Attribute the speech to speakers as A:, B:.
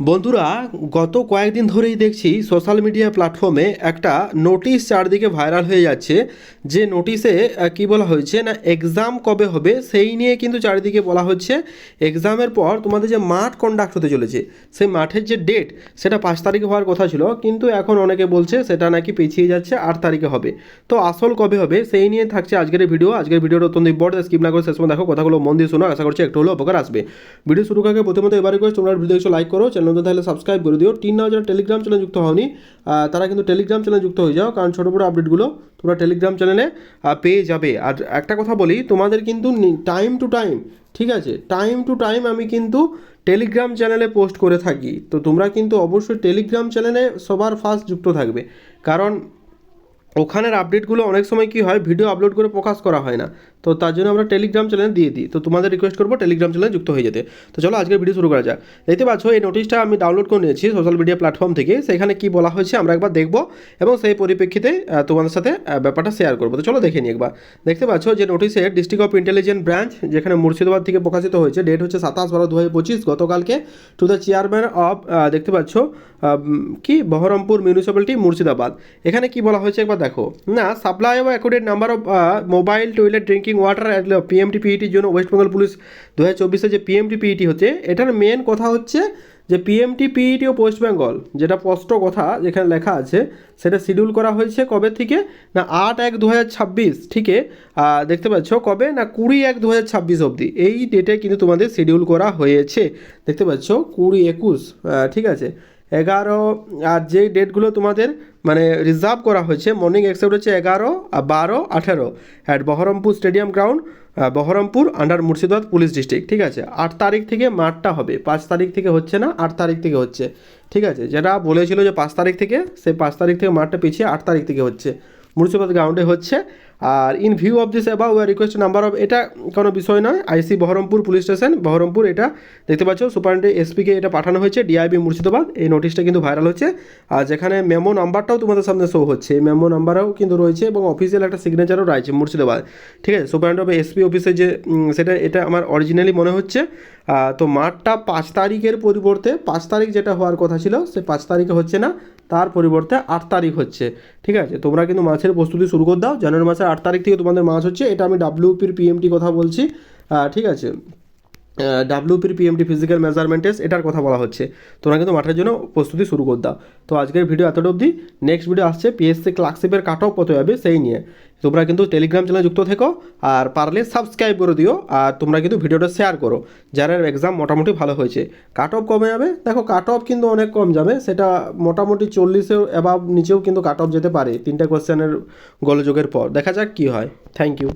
A: বন্ধুরা, গত কয়েকদিন ধরেই দেখছি সোশ্যাল মিডিয়া প্ল্যাটফর্মে একটা নোটিশ চারদিকে ভাইরাল হয়ে যাচ্ছে। যে নোটিশে কি বলা হয়েছে না এক্সাম কবে হবে সেই নিয়ে কিন্তু চারিদিকে বলা হচ্ছে। এক্সামের পর তোমাদের যে মাঠ কন্ডাক্ট হতে চলেছে, সেই মাঠের যে ডেট সেটা পাঁচ তারিখে হওয়ার কথা ছিল, কিন্তু এখন অনেকে বলছে সেটা নাকি পিছিয়ে যাচ্ছে, আট তারিখে হবে। তো আসল কবে হবে সেই নিয়ে থাকছে আজকের ভিডিও আজকের ভিডিওটা অত্যন্ত ইম্পর্টেন্ট স্কিপ না করে শেষ দেখো, কথাগুলো মন দিয়ে শোনো, আশা করছি একটু হলেও উপকার আসবে। ভিডিও শুরু আগে প্রথমত এবারে করে তোমরা ভিডিও লাইক করো চ্যানেলটা তাহলে সাবস্ক্রাইব করে দিও। তিন নাও যারা টেলিগ্রাম চ্যানেল যুক্ত হওনি তারা কিন্তু টেলিগ্রাম চ্যানেল যুক্ত হয়ে যাও, কারণ ছোটো বড়ো আপডেটগুলো তোমরা টেলিগ্রাম চ্যানেলে পেয়ে যাবে। আর একটা কথা বলি, তোমাদের কিন্তু টাইম টু টাইম ঠিক আছে? টাইম টু টাইম আমি কিন্তু টেলিগ্রাম চ্যানেলে পোস্ট করে থাকি। তো তোমরা কিন্তু অবশ্যই টেলিগ্রাম চ্যানেলে সবার ফার্স্ট যুক্ত থাকবে। কারণ ওখানের আপডেটগুলো অনেক সময় কি হয় ভিডিও আপলোড করে প্রকাশ করা হয় না। তো তার জন্য আমরা টেলিগ্রাম চ্যানেল দিয়ে দিই। তো তোমাদের রিকোয়েস্ট করব টেলিগ্রাম চ্যানেলে যুক্ত হয়ে যেতে। তো চলো আজকের ভিডিও শুরু করা যাক। দেখতে পাচ্ছ, এই নোটিশটা আমি ডাউনলোড করে নিয়েছি সোশ্যাল মিডিয়া প্ল্যাটফর্ম থেকে। সেখানে কি বলা হয়েছে আমরা একবার দেখব এবং সেই পরিপ্রেক্ষিতে তোমাদের সাথে ব্যাপারটা শেয়ার করব। তো চলো দেখে নিই একবার। দেখতে পাচ্ছ যে নোটিশে ডিস্ট্রিক্ট অফ ইন্টেলিজেন্ট ব্রাঞ্চ যেখানে মুর্শিদাবাদ থেকে প্রকাশিত হয়েছে ডেট হচ্ছে সাতাশ বারো দু হাজার পঁচিশ, গতকালকে টু দ্য চেয়ারম্যান অফ দেখতে পাচ্ছ কি? বহরমপুর মিউনিসিপ্যালিটি মুর্শিদাবাদ। এখানে কি বলা হয়েছে একবার দেখো। না supply of accurate number of mobile toilet drinking water PMT পিইটির জন্য ওয়েস্ট বেঙ্গল পুলিশ দু হাজার চব্বিশে যে পিএমটি পিইটি হচ্ছে, এটার মেন কথা হচ্ছে যে পিএমটি পিইটি ও ওয়েস্ট বেঙ্গল যেটা স্পষ্ট কথা যেখানে লেখা আছে, সেটা শিডিউল করা হয়েছে কবে থেকে? না, আট এক দু হাজার ছাব্বিশ, ঠিকে দেখতে পাচ্ছ কবে? না, কুড়ি এক দু হাজার ছাব্বিশ অবধি। এই ডেটে কিন্তু তোমাদের শিডিউল করা হয়েছে। দেখতে পাচ্ছ কুড়ি একুশ ঠিক আছে। এগারো, আর যে ডেটগুলো তোমাদের মানে রিজার্ভ করা হয়েছে মর্নিং এক্সেপ্ট হচ্ছে এগারো বারো, আঠেরো। At Berhampore stadium ground Berhampore under Murshidabad police district ঠিক আছে? আট তারিখ থেকে মাঠটা হবে, পাঁচ তারিখ থেকে হচ্ছে না, আট তারিখ থেকে হচ্ছে, ঠিক আছে? যেটা বলেছিল যে পাঁচ তারিখ থেকে সেই পাঁচ তারিখ থেকে মাঠটা পিছিয়ে আট তারিখ থেকে হচ্ছে। মুর্শিদাবাদ গ্রাউন্ডে হচ্ছে আর in view of this about your request number of এটা কোনো বিষয় নয়। IC Berhampore police station, Berhampore এটা দেখতে পাচ্ছ, সুপারিনটেন্ডেন্ট এসপিকে এটা পাঠানো হয়েছে ডিআইবি মুর্শিদাবাদ। এই নোটিশটা কিন্তু ভাইরাল হচ্ছে। আর যেখানে মেমো নাম্বারটাও তোমাদের সামনে শো হচ্ছে। এই মেমো নাম্বারও কিন্তু রয়েছে এবং অফিসিয়াল একটা সিগনেচারও রয়েছে মুর্শিদাবাদ। ঠিক আছে, সুপারিনটেন্ডেন্ট এসপি অফিসে যে সেটা, এটা আমার অরিজিনালি মনে হচ্ছে। তো মাঠটা পাঁচ তারিখের পরিবর্তে, পাঁচ তারিখ যেটা হওয়ার কথা ছিল, সে পাঁচ তারিখে হচ্ছে না। তার পরিবর্তে আট তারিখ হচ্ছে। ঠিক আছে? তোমরা কিন্তু মাছের প্রস্তুতি শুরু করে দাও। জানুয়ারি মাসের আট তারিখ থেকে তোমাদের মাছ হচ্ছে। এটা আমি ডাব্লিউপির পিএমটি কথা বলছি। ঠিক আছে? ডাব্লিউপির পিএমটি ফিজিক্যাল মেজারমেন্ট এটার কথা বলা হচ্ছে। তোমরা কিন্তু মাঠের জন্য প্রস্তুতি শুরু করে দাও। তো আজকের ভিডিও এতটা অবধি। নেক্সট ভিডিও আসছে পিএসসি ক্লার্কশিপের কাট অফ কত যাবে সেই নিয়ে। তোমরা কিন্তু টেলিগ্রাম চ্যানেলে যুক্ত থেকো আর পারলে সাবস্ক্রাইব করে দিও আর তোমরা কিন্তু ভিডিওটা শেয়ার করো, যারা এক্সাম মোটামুটি ভালো হয়েছে। কাট অফ কমে যাবে? দেখো কাট অফ কিন্তু অনেক কম যাবে। সেটা মোটামুটি চল্লিশের অ্যাবাভ নিচেও কিন্তু কাট অফ যেতে পারে, তিনটা কোয়েশ্চেনের গোলযোগের পর। দেখা যাক কী হয়। Thank you